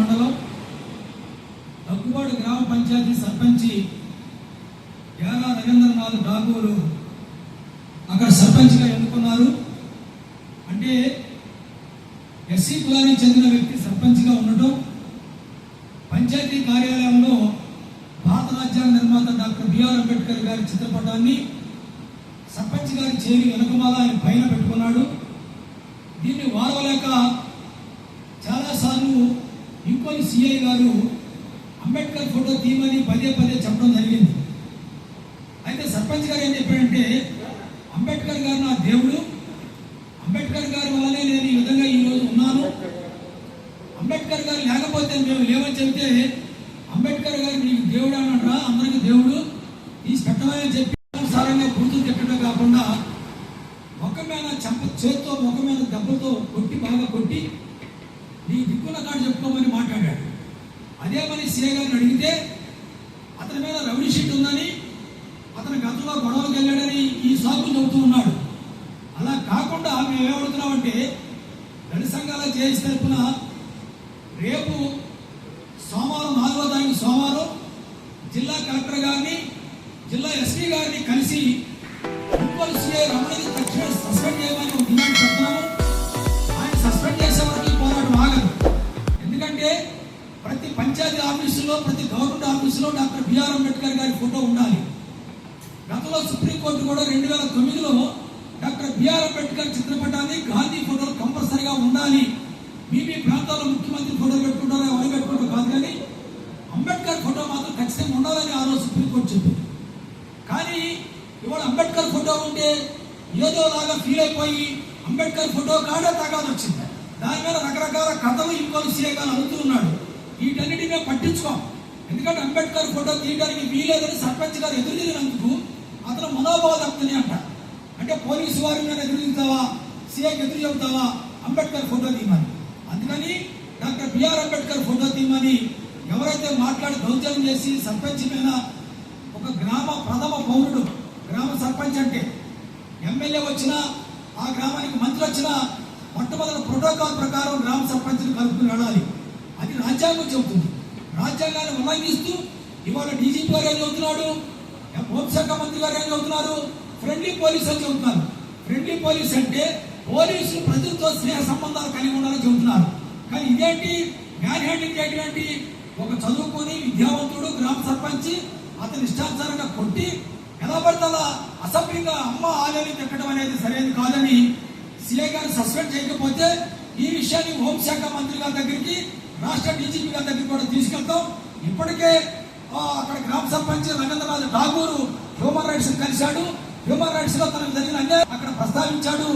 మండలం దగ్గుబాడు గ్రామ పంచాయతీ సర్పంచి యారా రవీంద్రనాథ్ ఠాగూరు అక్కడ సర్పంచ్గా ఎన్నుకున్నారు. అంటే ఎస్సీ కులానికి చెందిన వ్యక్తి సర్పంచ్గా ఉండటం పంచాయతీ కార్యాలయంలో భారత రాజ్యాంగ నిర్మాత డాక్టర్ బిఆర్ అంబేద్కర్ గారి చిత్రపటాన్ని సర్పంచ్ గారి చేరి వెనుకమాల ఆయన పైన పెట్టుకున్నాడు. దీన్ని వాడవలేక ఇంకొని సిఐ గారు అంబేద్కర్ ఫోటో తీయమని పదే పదే చెప్పడం జరిగింది. అయితే సర్పంచ్ గారు ఏం చెప్పాడంటే అంబేద్కర్ గారు నా దేవుడు అంబేద్కర్ గారు వల్లనే నేను ఈ విధంగా ఈరోజు ఉన్నాను. అంబేద్కర్ గారు లేకపోతే మేము లేవని చెబితే అంబేద్కర్ గారు నీకు దేవుడు అన్నట్రా అందరికి దేవుడు ఈ పెట్టమని చెప్పి సారంగా గుర్తు తిట్టడం కాకుండా ముఖం మీద చెంప చేత్తో ముఖం మీద దెబ్బలతో కొట్టి బాగా కొట్టి చెప్పుకోమని మాట్లాడాడు అదే మరి సీఏ గారిని అడిగితే అతని మీద రౌడీ షీట్ ఉందని అతని గతంలో గొడవలకు వెళ్ళాడని ఈ సాకు చెబుతూ ఉన్నాడు. అలా కాకుండా మేము ఏమడుతున్నామంటే దళిత సంఘాల చేసి తరపున రేపు సోమవారం నాలుగో తారీఖు సోమవారం జిల్లా కలెక్టర్ గారిని జిల్లా ఎస్పీ గారిని కలిసి మున్సిపల్ సీఐ రమణని తక్షణ సస్పెండ్ చేయమని ఒక డిమాండ్ పెడుతున్నాము పంచాయతీ ఆఫీసులో ప్రతి గవర్నమెంట్ ఆఫీసులో డాక్టర్ బిఆర్ అంబేద్కర్ గారి ఫోటో ఉండాలి. గతంలో సుప్రీంకోర్టు కూడా రెండు వేల తొమ్మిదిలో డాక్టర్ బిఆర్ అంబేద్కర్ చిత్రపటాన్ని గాంధీ ఫోటోలు కంపల్సరిగా ఉండాలి. మీ మీ ప్రాంతాల్లో ముఖ్యమంత్రి ఫోటో పెట్టుకుంటారో ఎవరు పెట్టుకుంటారో కాదు కానీ అంబేద్కర్ ఫోటో మాత్రం ఖచ్చితంగా ఉండాలని ఆ రోజు సుప్రీంకోర్టు చెప్పింది. కానీ ఇవాళ అంబేద్కర్ ఫోటో ఉంటే ఏదో లాగా ఫీల్ అయిపోయి అంబేద్కర్ ఫోటో కాడే తగాదు వచ్చింది దాని మీద రకరకాల కథలు ఇంకోలు సీఏగాలు అవుతూ ఉన్నాడు. వీటన్నిటి మేము పట్టించుకోం. ఎందుకంటే అంబేద్కర్ ఫోటో తీయడానికి వీలేదని సర్పంచ్ గారు ఎదురు తిరిగినందుకు అతను మనోభావ అంట. అంటే పోలీసు వారి మీద ఎదురు తిరుగుతావా సీఏకి ఎదురు చెబుతావా అంబేద్కర్ ఫోటో తీయమని. అందుకని డాక్టర్ బిఆర్ అంబేద్కర్ ఫోటో తీయమని ఎవరైతే మాట్లాడి దౌర్జన్యం చేసి సర్పంచ్ మీద ఒక గ్రామ ప్రథమ పౌరుడు గ్రామ సర్పంచ్ అంటే ఎమ్మెల్యే వచ్చినా ఆ గ్రామానికి మంత్రి వచ్చినా మొట్టమొదటి ప్రోటోకాల్ ప్రకారం గ్రామ సర్పంచ్ని కలుపుకుని వెళ్ళాలి. అది రాజ్యాంగం చెబుతుంది. రాజ్యాంగాన్ని ఉల్లంఘిస్తూ ఇవాళ డీజీపీ గారు ఏం చదువుతున్నాడు? హోంశాఖ మంత్రి గారు ఏం చదువుతున్నారు? ఫ్రెండ్లీ పోలీస్ అని చెబుతున్నారు. ఫ్రెండ్లీ పోలీస్ అంటే పోలీసులు ప్రజలతో స్నేహ సంబంధాలు కలిగి ఉండాలని చెబుతున్నారు. కానీ ఇదేంటి? మ్యాన్ హ్యాండింగ్ ఏంటి ఒక చదువుకొని విద్యావంతుడు గ్రామ సర్పంచ్ అతని ఇష్టానుసారంగా కొట్టి ఎలా పడితే అలా అసభ్యంగా అమ్మ ఆలయాన్ని తిట్టడం అనేది సరైనది కాదని సిఐ గారు సస్పెండ్ చేయకపోతే ఈ విషయాన్ని హోంశాఖ మంత్రి గారి దగ్గరికి రాష్ట్ర డీజీపీ గారి దగ్గరికి కూడా తీసుకెళ్తాం. ఇప్పటికే అక్కడ గ్రామ సర్పంచ్ రవీంద్రనాథ్ ఠాగూర్ హ్యూమన్ రైట్స్ కలిశాడు. హ్యూమన్ రైట్స్లో తనకు జరిగిన అన్యాయం అక్కడ ప్రస్తావించాడు.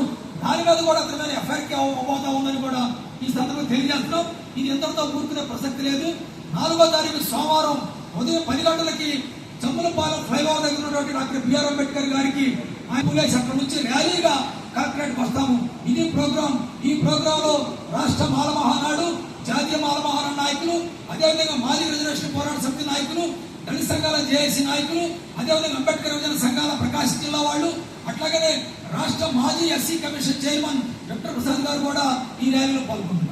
దాని మీద కూడా అతని మీద ఎఫ్ఐఆర్ ఉందని కూడా ఈ సందర్భంగా తెలియజేస్తున్నాం. ఇది ఎంతటితో కూర్చునే ప్రసక్తి లేదు. నాలుగో తారీఖు సోమవారం ఉదయం పది గంటలకి జమ్ములపాలెం ఫ్లైఓవర్ దగ్గర ఉన్నటువంటి డాక్టర్ బిఆర్ అంబేద్కర్ గారికి ఆయన అక్కడ నుంచి ర్యాలీగా కలెక్టరేట్ వస్తాము. ఇది ప్రోగ్రాం. ఈ ప్రోగ్రామ్లో రాష్ట్ర మాలమహానాడు జాతీయ మాల నాయకులు అదేవిధంగా మాజీ రిజర్వేషన్ పోరాట సమితి నాయకులు దళిత సంఘాల జేఏసీ నాయకులు అదేవిధంగా అంబేద్కర్ విభజన సంఘాల ప్రకాశం జిల్లా వాళ్ళు అట్లాగనే రాష్ట్ర మాజీ SC commission chairman doctor Prasad garu కూడా ఈ ర్యాలీలో పాల్గొన్నారు.